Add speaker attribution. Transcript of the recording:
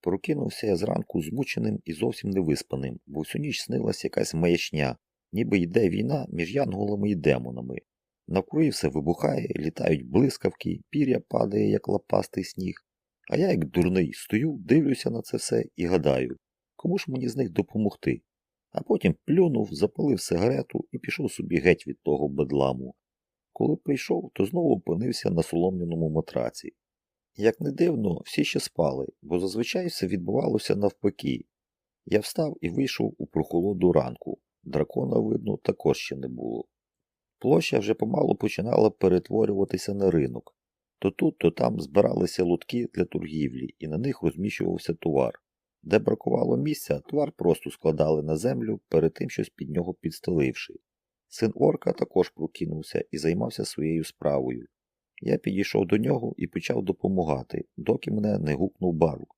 Speaker 1: Прокинувся я зранку змученим і зовсім невиспаним, бо всю ніч снилась якась маячня, ніби йде війна між янголами і демонами. Навкруги все вибухає, літають блискавки, пір'я падає, як лопастий сніг. А я, як дурний, стою, дивлюся на це все і гадаю, кому ж мені з них допомогти. А потім плюнув, запалив сигарету і пішов собі геть від того бедламу. Коли прийшов, то знову опинився на солом'яному матраці. Як не дивно, всі ще спали, бо зазвичай все відбувалося навпаки. Я встав і вийшов у прохолоду ранку. Дракона, видно, також ще не було. Площа вже помалу починала перетворюватися на ринок. То тут, то там збиралися лотки для торгівлі, і на них розміщувався товар. Де бракувало місця, товар просто складали на землю, перед тим щось під нього підстеливши. Син орка також прокинувся і займався своєю справою. Я підійшов до нього і почав допомагати, доки мене не гукнув барук.